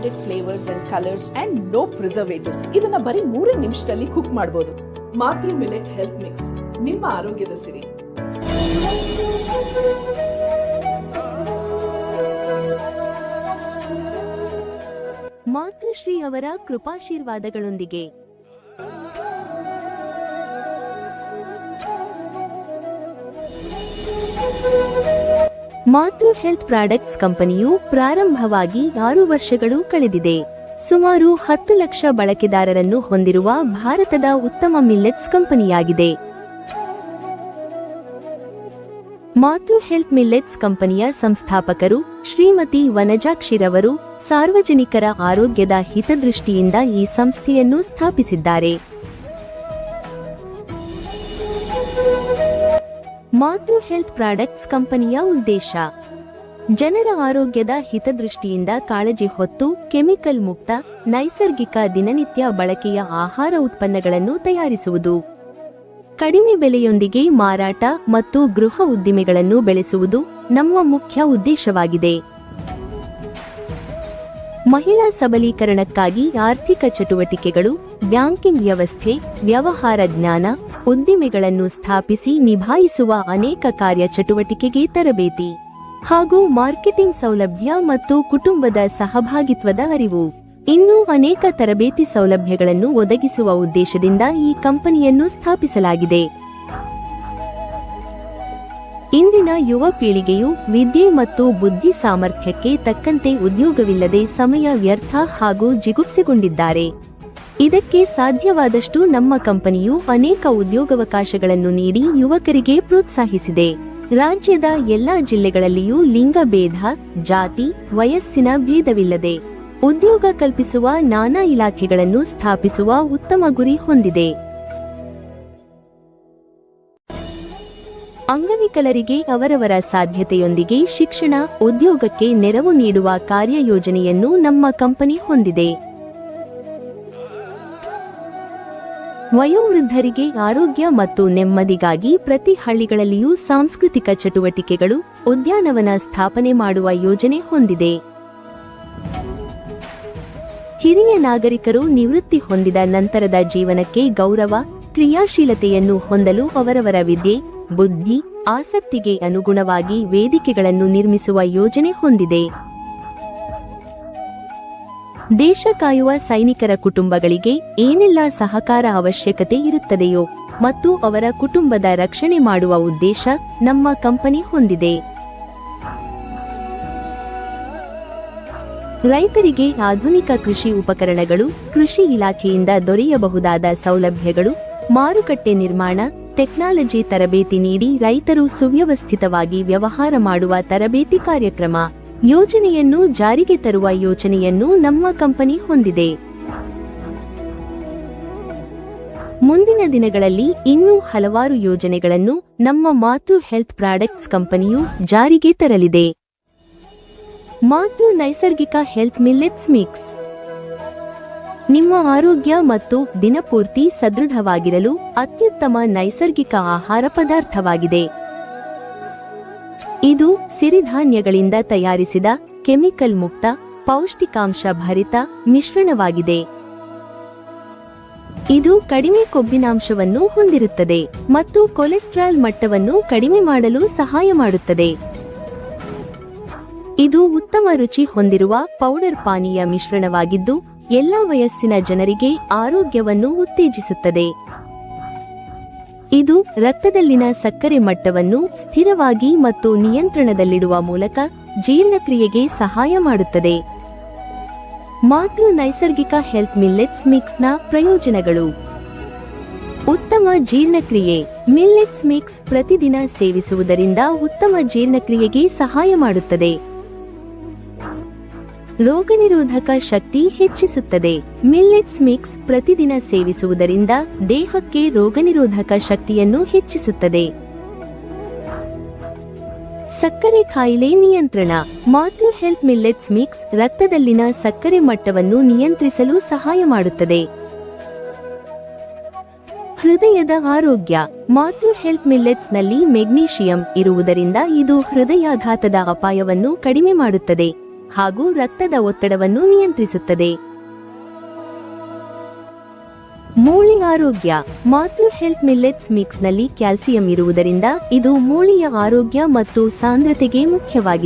Added flavours and colours and no preservatives ಇದನ್ನ ಬರೀ ಮೂರೇ ನಿಮಿಷದಲ್ಲಿ ಕುಕ್ ಮಾಡಬಹುದು ಮಾತೃ ಮಿಲೆಟ್ ಹೆಲ್ತ್ ಮಿಕ್ಸ್ ನಿಮ್ಮ ಆರೋಗ್ಯದ ಸಿರಿ. ಮಾತೃಶ್ರೀ ಅವರ ಕೃಪಾಶೀರ್ವಾದಗಳೊಂದಿಗೆ ಮಾತೃ ಹೆಲ್ತ್ ಪ್ರಾಡಕ್ಟ್ಸ್ ಕಂಪನಿಯು ಪ್ರಾರಂಭವಾಗಿ ಆರು ವರ್ಷಗಳು ಕಳೆದಿದೆ. ಸುಮಾರು ಹತ್ತು ಲಕ್ಷ ಬಳಕೆದಾರರನ್ನು ಹೊಂದಿರುವ ಭಾರತದ ಉತ್ತಮ ಮಿಲ್ಲೆಟ್ಸ್ ಕಂಪನಿಯಾಗಿದೆ. ಮಾತೃ ಹೆಲ್ತ್ ಮಿಲ್ಲೆಟ್ಸ್ ಕಂಪನಿಯ ಸಂಸ್ಥಾಪಕರು ಶ್ರೀಮತಿ ವನಜಾಕ್ಷಿರವರು ಸಾರ್ವಜನಿಕರ ಆರೋಗ್ಯದ ಹಿತದೃಷ್ಟಿಯಿಂದ ಈ ಸಂಸ್ಥೆಯನ್ನು ಸ್ಥಾಪಿಸಿದ್ದಾರೆ. ಮಾತೃ ಹೆಲ್ತ್ ಪ್ರಾಡಕ್ಟ್ಸ್ ಕಂಪನಿಯ ಉದ್ದೇಶ. ಜನರ ಆರೋಗ್ಯದ ಹಿತದೃಷ್ಟಿಯಿಂದ ಕಾಳಜಿ ಹೊತ್ತು ಕೆಮಿಕಲ್ ಮುಕ್ತ, ನೈಸರ್ಗಿಕ ದಿನನಿತ್ಯ ಬಳಕೆಯ ಆಹಾರ ಉತ್ಪನ್ನಗಳನ್ನು ತಯಾರಿಸುವುದು. ಕಡಿಮೆ ಬೆಲೆಯೊಂದಿಗೆ ಮಾರಾಟ ಮತ್ತು ಗೃಹ ಉದ್ದಿಮೆಗಳನ್ನು ಬೆಳೆಸುವುದು ನಮ್ಮ ಮುಖ್ಯ ಉದ್ದೇಶವಾಗಿದೆ. ಮಹಿಳಾ ಸಬಲೀಕರಣಕ್ಕಾಗಿ ಆರ್ಥಿಕ ಚಟುವಟಿಕೆಗಳು, ಬ್ಯಾಂಕಿಂಗ್ ವ್ಯವಸ್ಥೆ, ವ್ಯವಹಾರ ಜ್ಞಾನ, ಉದ್ದಿಮೆಗಳನ್ನು ಸ್ಥಾಪಿಸಿ ನಿಭಾಯಿಸುವ ಅನೇಕ ಕಾರ್ಯ ಚಟುವಟಿಕೆಗೆ ತರಬೇತಿ ಹಾಗೂ ಮಾರ್ಕೆಟಿಂಗ್ ಸೌಲಭ್ಯ ಮತ್ತು ಕುಟುಂಬದ ಸಹಭಾಗಿತ್ವದ ಅರಿವು. ಇನ್ನೂ ಅನೇಕ ತರಬೇತಿ ಸೌಲಭ್ಯಗಳನ್ನು ಒದಗಿಸುವ ಉದ್ದೇಶದಿಂದ ಈ ಕಂಪನಿಯನ್ನು ಸ್ಥಾಪಿಸಲಾಗಿದೆ. ಇಂದಿನ ಯುವ ಪೀಳಿಗೆಯು ವಿದ್ಯೆ ಮತ್ತು ಬುದ್ಧಿ ಸಾಮರ್ಥ್ಯಕ್ಕೆ ತಕ್ಕಂತೆ ಉದ್ಯೋಗವಿಲ್ಲದೆ ಸಮಯ ವ್ಯರ್ಥ ಹಾಗೂ ಜಿಗುಪ್ಸೆಗೊಂಡಿದ್ದಾರೆ ಇದಕ್ಕೆ ಸಾಧ್ಯವಾದಷ್ಟು ನಮ್ಮ ಕಂಪನಿಯು ಅನೇಕ ಉದ್ಯೋಗಾವಕಾಶಗಳನ್ನು ನೀಡಿ ಯುವಕರಿಗೆ ಪ್ರೋತ್ಸಾಹಿಸಿದೆ. ರಾಜ್ಯದ ಎಲ್ಲಾ ಜಿಲ್ಲೆಗಳಲ್ಲಿಯೂ ಲಿಂಗಭೇದ, ಜಾತಿ, ವಯಸ್ಸಿನ ಭೇದವಿಲ್ಲದೆ ಉದ್ಯೋಗ ಕಲ್ಪಿಸುವ ನಾನಾ ಇಲಾಖೆಗಳನ್ನು ಸ್ಥಾಪಿಸುವ ಉತ್ತಮ ಗುರಿ ಹೊಂದಿದೆ. ಅಂಗವಿಕಲರಿಗೆ ಅವರವರ ಸಾಧ್ಯತೆಯೊಂದಿಗೆ ಶಿಕ್ಷಣ, ಉದ್ಯೋಗಕ್ಕೆ ನೆರವು ನೀಡುವ ಕಾರ್ಯಯೋಜನೆಯನ್ನು ನಮ್ಮ ಕಂಪನಿ ಹೊಂದಿದೆ. ವಯೋವೃದ್ಧರಿಗೆ ಆರೋಗ್ಯ ಮತ್ತು ನೆಮ್ಮದಿಗಾಗಿ ಪ್ರತಿ ಹಳ್ಳಿಗಳಲ್ಲಿಯೂ ಸಾಂಸ್ಕೃತಿಕ ಚಟುವಟಿಕೆಗಳು, ಉದ್ಯಾನವನ ಸ್ಥಾಪನೆ ಮಾಡುವ ಯೋಜನೆ ಹೊಂದಿದೆ. ಹಿರಿಯ ನಾಗರಿಕರು ನಿವೃತ್ತಿ ಹೊಂದಿದ ನಂತರದ ಜೀವನಕ್ಕೆ ಗೌರವ, ಕ್ರಿಯಾಶೀಲತೆಯನ್ನು ಹೊಂದಲು ಅವರವರ ವಿದ್ಯೆ ಬುದ್ಧಿ, ಆಸಕ್ತಿಗೆ ಅನುಗುಣವಾಗಿ ವೇದಿಕೆಗಳನ್ನು ನಿರ್ಮಿಸುವ ಯೋಜನೆ ಹೊಂದಿದೆ. ದೇಶ ಕಾಯುವ ಸೈನಿಕರ ಕುಟುಂಬಗಳಿಗೆ ಏನೆಲ್ಲ ಸಹಕಾರ ಅವಶ್ಯಕತೆ ಇರುತ್ತದೆಯೋ ಮತ್ತು ಅವರ ಕುಟುಂಬದ ರಕ್ಷಣೆ ಮಾಡುವ ಉದ್ದೇಶ ನಮ್ಮ ಕಂಪನಿ ಹೊಂದಿದೆ. ರೈತರಿಗೆ ಆಧುನಿಕ ಕೃಷಿ ಉಪಕರಣಗಳು, ಕೃಷಿ ಇಲಾಖೆಯಿಂದ ದೊರೆಯಬಹುದಾದ ಸೌಲಭ್ಯಗಳು, ಮಾರುಕಟ್ಟೆ ನಿರ್ಮಾಣ ಟೆಕ್ನಾಲಜಿ ತರಬೇತಿ ನೀಡಿ ರೈತರು ಸುವ್ಯವಸ್ಥಿತವಾಗಿ ವ್ಯವಹಾರ ಮಾಡುವ ತರಬೇತಿ ಕಾರ್ಯಕ್ರಮ, ಯೋಜನೆಯನ್ನು ಜಾರಿಗೆ ತರುವ ಯೋಜನೆಯನ್ನು ನಮ್ಮ ಕಂಪನಿ ಹೊಂದಿದೆ. ಮುಂದಿನ ದಿನಗಳಲ್ಲಿ ಇನ್ನೂ ಹಲವಾರು ಯೋಜನೆಗಳನ್ನು ನಮ್ಮ ಮಾತೃ ಹೆಲ್ತ್ ಪ್ರಾಡಕ್ಟ್ಸ್ ಕಂಪನಿಯು ಜಾರಿಗೆ ತರಲಿದೆ. ಮಾತೃ ನೈಸರ್ಗಿಕ ಹೆಲ್ತ್ ಮಿಲ್ಲೆಟ್ಸ್ ಮಿಕ್ಸ್. ನಿಮ್ಮ ಆರೋಗ್ಯ ಮತ್ತು ದಿನಪೂರ್ತಿ ಸದೃಢವಾಗಿರಲು ಅತ್ಯುತ್ತಮ ನೈಸರ್ಗಿಕ ಆಹಾರ ಪದಾರ್ಥವಾಗಿದೆ. ಇದು ಸಿರಿಧಾನ್ಯಗಳಿಂದ ತಯಾರಿಸಿದ ಕೆಮಿಕಲ್ ಮುಕ್ತ, ಪೌಷ್ಟಿಕಾಂಶ ಭರಿತ ಮಿಶ್ರಣವಾಗಿದೆ. ಇದು ಕಡಿಮೆ ಕೊಬ್ಬಿನಾಂಶವನ್ನು ಹೊಂದಿರುತ್ತದೆ ಮತ್ತು ಕೊಲೆಸ್ಟ್ರಾಲ್ ಮಟ್ಟವನ್ನು ಕಡಿಮೆ ಮಾಡಲು ಸಹಾಯ ಮಾಡುತ್ತದೆ. ಇದು ಉತ್ತಮ ರುಚಿ ಹೊಂದಿರುವ ಪೌಡರ್ ಪಾನೀಯ ಮಿಶ್ರಣವಾಗಿದ್ದು ಎಲ್ಲ ವಯಸ್ಸಿನ ಜನರಿಗೆ ಆರೋಗ್ಯವನ್ನು ಉತ್ತೇಜಿಸುತ್ತದೆ. ಇದು ರಕ್ತದಲ್ಲಿನ ಸಕ್ಕರೆ ಮಟ್ಟವನ್ನು ಸ್ಥಿರವಾಗಿ ಮತ್ತು ನಿಯಂತ್ರಣದಲ್ಲಿಡುವ ಮೂಲಕ ಜೀರ್ಣಕ್ರಿಯೆಗೆ ಸಹಾಯ ಮಾಡುತ್ತದೆ. ಮಾತೃ ನೈಸರ್ಗಿಕ ಹೆಲ್ತ್ ಮಿಲ್ಲೆಟ್ಸ್ ಮಿಕ್ಸ್ನ ಪ್ರಯೋಜನಗಳು. ಉತ್ತಮ ಜೀರ್ಣಕ್ರಿಯೆ. ಮಿಲ್ಲೆಟ್ಸ್ ಮಿಕ್ಸ್ ಪ್ರತಿದಿನ ಸೇವಿಸುವುದರಿಂದ ಉತ್ತಮ ಜೀರ್ಣಕ್ರಿಯೆಗೆ ಸಹಾಯ ಮಾಡುತ್ತದೆ. ರೋಗನಿರೋಧಕ ಶಕ್ತಿ ಹೆಚ್ಚಿಸುತ್ತದೆ. ಮಿಲ್ಲೆಟ್ಸ್ ಮಿಕ್ಸ್ ಪ್ರತಿದಿನ ಸೇವಿಸುವುದರಿಂದ ದೇಹಕ್ಕೆ ರೋಗನಿರೋಧಕ ಶಕ್ತಿಯನ್ನು ಹೆಚ್ಚಿಸುತ್ತದೆ. ಸಕ್ಕರೆ ಕಾಯಿಲೆ ನಿಯಂತ್ರಣ. ಮಾತೃ ಹೆಲ್ತ್ ಮಿಲ್ಲೆಟ್ಸ್ ಮಿಕ್ಸ್ ರಕ್ತದಲ್ಲಿನ ಸಕ್ಕರೆ ಮಟ್ಟವನ್ನು ನಿಯಂತ್ರಿಸಲು ಸಹಾಯ ಮಾಡುತ್ತದೆ. ಹೃದಯದ ಆರೋಗ್ಯ. ಮಾತೃ ಹೆಲ್ತ್ ಮಿಲ್ಲೆಟ್ಸ್ನಲ್ಲಿ ಮೆಗ್ನೀಷಿಯಂ ಇರುವುದರಿಂದ ಇದು ಹೃದಯಾಘಾತದ ಅಪಾಯವನ್ನು ಕಡಿಮೆ ಮಾಡುತ್ತದೆ. ಹಾಗೂ ರಕ್ತದ ಒತ್ತಡವನ್ನು ನಿಯಂತ್ರಿಸುತ್ತದೆ. ಮೂಳೆ ಆರೋಗ್ಯ. ಮಾತೃ ಹೆಲ್ತ್ ಮಿಲ್ಲೆಟ್ಸ್ ಮಿಕ್ಸ್ನಲ್ಲಿ ಕ್ಯಾಲ್ಸಿಯಂ ಇರುವುದರಿಂದ ಇದು ಮೂಳೆಯ ಆರೋಗ್ಯ ಮತ್ತು ಸಾಂದ್ರತೆಗೆ ಮುಖ್ಯವಾಗಿದೆ.